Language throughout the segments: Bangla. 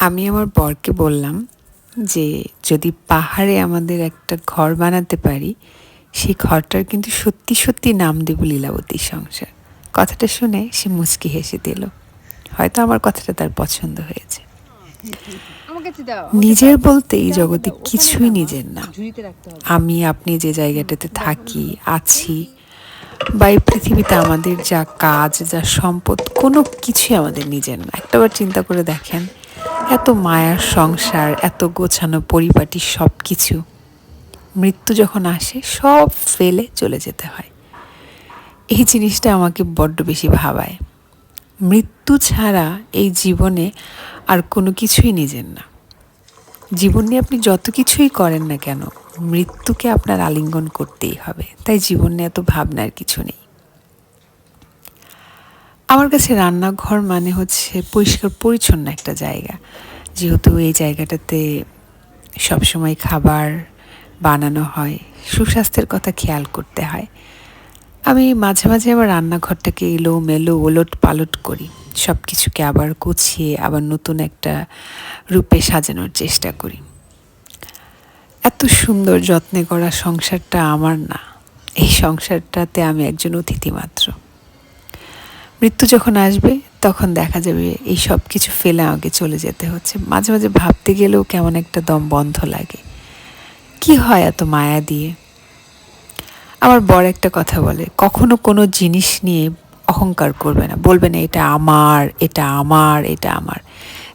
আমি আমার বরকে বললাম যে যদি পাহাড়ে আমাদের একটা ঘর বানাতে পারি সেই ঘরটার কিন্তু সত্যি সত্যি নাম দেব লীলাবতীর সংসার। কথাটা শুনে সে মুচকি হেসে দিল। হয়তো আমার কথাটা তার পছন্দ হয়েছে। নিজের বলতে এই জগতে কিছুই নিজের না। আমি আপনি যে জায়গাটাতে থাকি আছি বা এই পৃথিবীতে আমাদের যা কাজ যা সম্পদ কোনো কিছুই আমাদের নিজের না। একটাবার চিন্তা করে দেখেন এত মায়ার সংসার, এত গোছানো পরিপাটি সব কিছু মৃত্যু যখন আসে, সব ফেলে চলে যেতে হয়। এই জিনিসটা আমাকে বড্ড বেশি ভাবায়। মৃত্যু ছাড়া এই জীবনে আর কোনো কিছুই নিজের না। জীবন নিয়ে আপনি যত কিছুই করেন না কেন, মৃত্যুকে আপনার আলিঙ্গন করতেই হবে। তাই জীবন নিয়ে এত ভাবনার কিছু নেই। আমার কাছে রান্নাঘর মানে হচ্ছে পরিষ্কার পরিচ্ছন্ন একটা জায়গা। যেহেতু এই জায়গাটাতে সবসময় খাবার বানানো হয়, সুস্বাস্থ্যের কথা খেয়াল করতে হয়। আমি মাঝে মাঝে আমার রান্নাঘরটাকে এলো মেলো ওলট পালট করি। সব কিছুকে আবার গুছিয়ে, আবার নতুন একটা রূপে সাজানোর চেষ্টা করি। এত সুন্দর যত্নে করা সংসারটা আমার না। এই সংসারটাতে আমি একজন অতিথি মাত্র। মৃত্যু যখন আসবে, তখন দেখা যাবে এই সব কিছু ফেলে আমাকে চলে যেতে হচ্ছে। মাঝে মাঝে ভাবতে গেলেও কেমন একটা দম বন্ধ লাগে। কি হয় এত মায়া দিয়ে? আমার বড় একটা কথা বলে, কখনো কোনো জিনিস নিয়ে অহংকার করবে না। বলবে না, এটা আমার এটা আমার এটা আমার।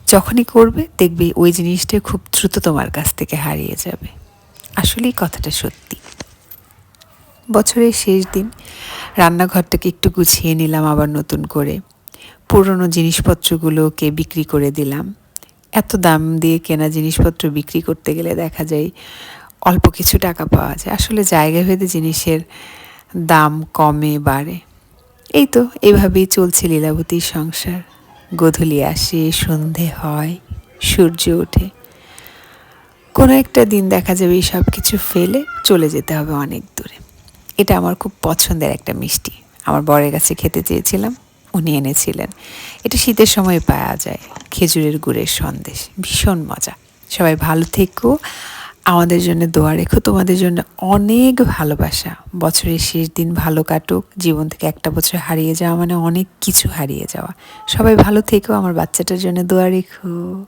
যখনই করবে, দেখবে ওই জিনিসটা খুব দ্রুত তোমার কাছ থেকে হারিয়ে যাবে। আসলেই কথাটা সত্যি। বছরের শেষ দিন। রান্নাঘরটাকে একটু গুছিয়ে নিলাম আবার নতুন করে। পুরনো জিনিসপত্রগুলোকে বিক্রি করে দিলাম। এত দাম দিয়ে কেনা জিনিসপত্র বিক্রি করতে গেলে দেখা যায় অল্প কিছু টাকা পাওয়া যায়। আসলে জায়গা ভেদে জিনিসের দাম কমে, বাড়ে। এই তো, এভাবেই চলছে লীলাবতীর সংসার। গধূলি আসে, সন্ধে হয়, সূর্য ওঠে। কোনো একটা দিন দেখা যাবে এই সব কিছু ফেলে চলে যেতে হবে অনেক দূরে। এটা আমার খুব পছন্দের একটা মিষ্টি। আমার বরের কাছে খেতে চেয়েছিলাম, উনি এনেছিলেন। এটা শীতের সময় পাওয়া যায়, খেজুরের গুড়ের সন্দেশ, ভীষণ মজা। সবাই ভালো থেকো, আমাদের জন্য দোয়া রেখো, তোমাদের জন্য অনেক ভালোবাসা। বছরের শেষ দিন ভালো কাটুক, জীবন থেকে একটা বছর হারিয়ে যাওয়া মানে অনেক কিছু হারিয়ে যাওয়া। সবাই ভালো থেকো, আমার বাচ্চাটার জন্য দোয়া রেখো।